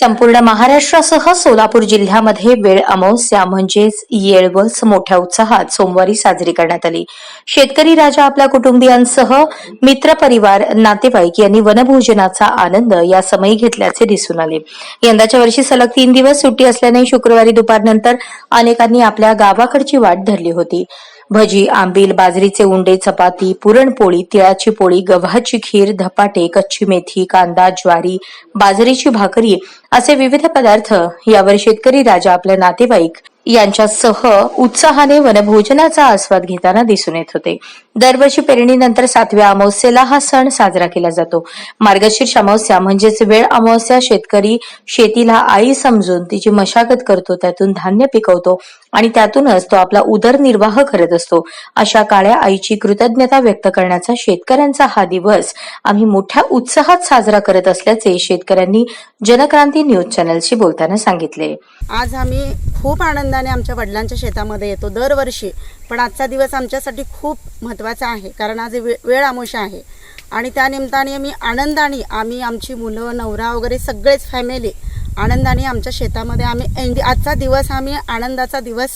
संपूर्ण महाराष्ट्रासह सोलापूर जिल्ह्यामध्ये वेळ अमावस्या म्हणजेच येळवस मोठ्या उत्साहात सोमवारी साजरी करण्यात आली. शेतकरी राजा आपल्या कुटुंबियांसह मित्रपरिवार नातेवाईक यांनी वनभोजनाचा आनंद या समयी घेतल्याचे दिसून आले. यंदाच्या वर्षी सलग तीन दिवस सुट्टी असल्याने शुक्रवारी दुपारनंतर अनेकांनी आपल्या गावाकडची वाट धरली होती. भजी आंबील बाजरीचे उंडे चपाती पुरणपोळी तिळाची पोळी गव्हाची खीर धपाटे कच्ची मेथी कांदा ज्वारी बाजरीची भाकरी असे विविध पदार्थ यावर शेतकरी राजा आपले नातेवाईक यांच्यासह उत्साहाने वनभोजनाचा आस्वाद घेताना दिसून येत होते. दरवर्षी पेरणीनंतर सातव्या अमावस्येला हा सण साजरा केला जातो. मार्गशीर्ष अमावस्या म्हणजेच वेळ अमावस्या शेतकरी शेतीला आई समजून तिची मशागत करतो त्यातून धान्य पिकवतो आणि त्यातूनच तो आपला उदरनिर्वाह करत असतो. अशा काळ्या आईची कृतज्ञता व्यक्त करण्याचा शेतकऱ्यांचा हा दिवस आम्ही मोठ्या उत्साहात साजरा करत असल्याचे शेतकऱ्यांनी जनक्रांती न्यूज चॅनलशी बोलताना सांगितले. आज आम्ही खूप आनंदाने आमच्या वडिलांच्या शेतामध्ये येतो. दरवर्षी पण आजचा दिवस आमच्यासाठी खूप महत्त्वाचा आहे कारण आज वे वेळ आमोशा आहे. आणि त्या निमित्ताने आम्ही आनंदाने आम्ही आमची मुलं नवरा वगैरे सगळेच फॅमिली आनंदाने आमच्या शेतामध्ये आम्ही एंडी आजचा दिवस आम्ही आनंदाचा दिवस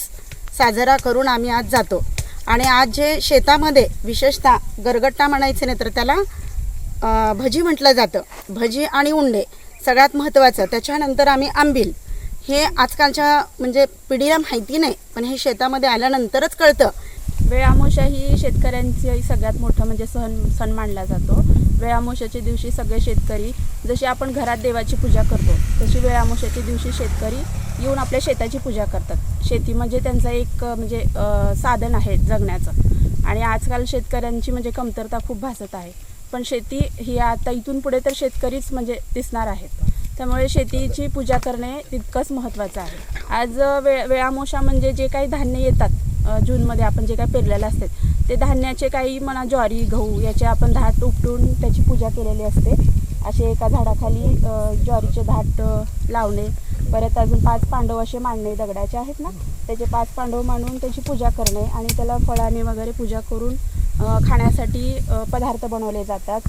साजरा करून आम्ही आज जातो. आणि आज जे शेतामध्ये विशेषतः गरगट्टा म्हणायचे नाही तर त्याला भजी म्हटलं जातं. भजी आणि उंडे सगळ्यात महत्त्वाचं. त्याच्यानंतर आम्ही आंबील. हे आजकालच्या म्हणजे पिढीला माहिती नाही पण हे शेतामध्ये आल्यानंतरच कळतं. वेळामोशा ही शेतकऱ्यांची सगळ्यात मोठं म्हणजे सण सण मानला जातो. वेळामोशाच्या दिवशी सगळे शेतकरी जशी आपण घरात देवाची पूजा करतो तशी वेळामोशाच्या दिवशी शेतकरी येऊन आपल्या शेताची पूजा करतात. शेती म्हणजे त्यांचं एक म्हणजे साधन आहे जगण्याचं. आणि आजकाल शेतकऱ्यांची म्हणजे कमतरता खूप भासत आहे. पण शेती ही आता इथून पुढे तर शेतकरीच म्हणजे दिसणार आहेत. त्यामुळे शेतीची पूजा करणे तितकंच महत्त्वाचं आहे. आज वे वेळामोशा म्हणजे जे काही धान्य येतात जूनमध्ये आपण जे काही पेरलेलं असतात ते धान्याचे काही म्हणा ज्वारी गहू याचे आपण धाट उपटून त्याची पूजा केलेली असते. असे एका झाडाखाली ज्वारीचे धाट लावणे परत अजून पाच पांडव असे मांडणे दगडाचे आहेत ना त्याचे पाच पांडव मांडून त्याची पूजा करणे आणि त्याला फळाने वगैरे पूजा करून खाण्यासाठी पदार्थ बनवले जातात.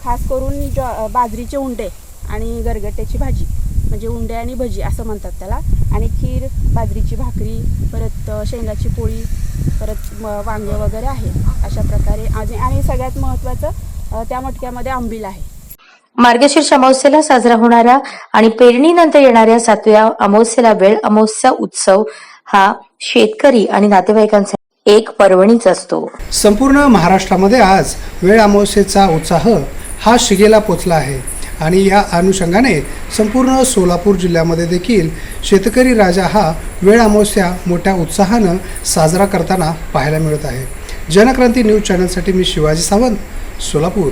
खास करून ज्वा बाजरीचे उंडे. आणि गरगट्याची भाजी म्हणजे उंडे आणि भजी असं म्हणतात त्याला. आणि खीर बाजरीची भाकरी परत शेंगाची पोळी परत वांगे वगैरे आहे. अशा प्रकारे आणि आणि सगळ्यात महत्त्वाचं त्या मटक्यामध्ये आंबील आहे. मार्गशीर्ष अमावस्येला साजरा होणारा आणि पेरणीनंतर येणाऱ्या सातव्या अमावस्येला वेळ अमावस्या उत्सव हा शेतकरी आणि नातेवाईकांसाठी एक पर्वणीच असतो. संपूर्ण महाराष्ट्रामध्ये आज वेळ अमावस्येचा उत्साह हा शिगेला पोचला आहे. आणि या अनुषंगाने संपूर्ण सोलापूर जिल्ह्यामध्ये देखील शेतकरी राजा हा वेळ अमावस्या मोठ्या उत्साहानं साजरा करताना पाहायला मिळत आहे. जनक्रांती न्यूज चॅनलसाठी मी शिवाजी सावंत सोलापूर.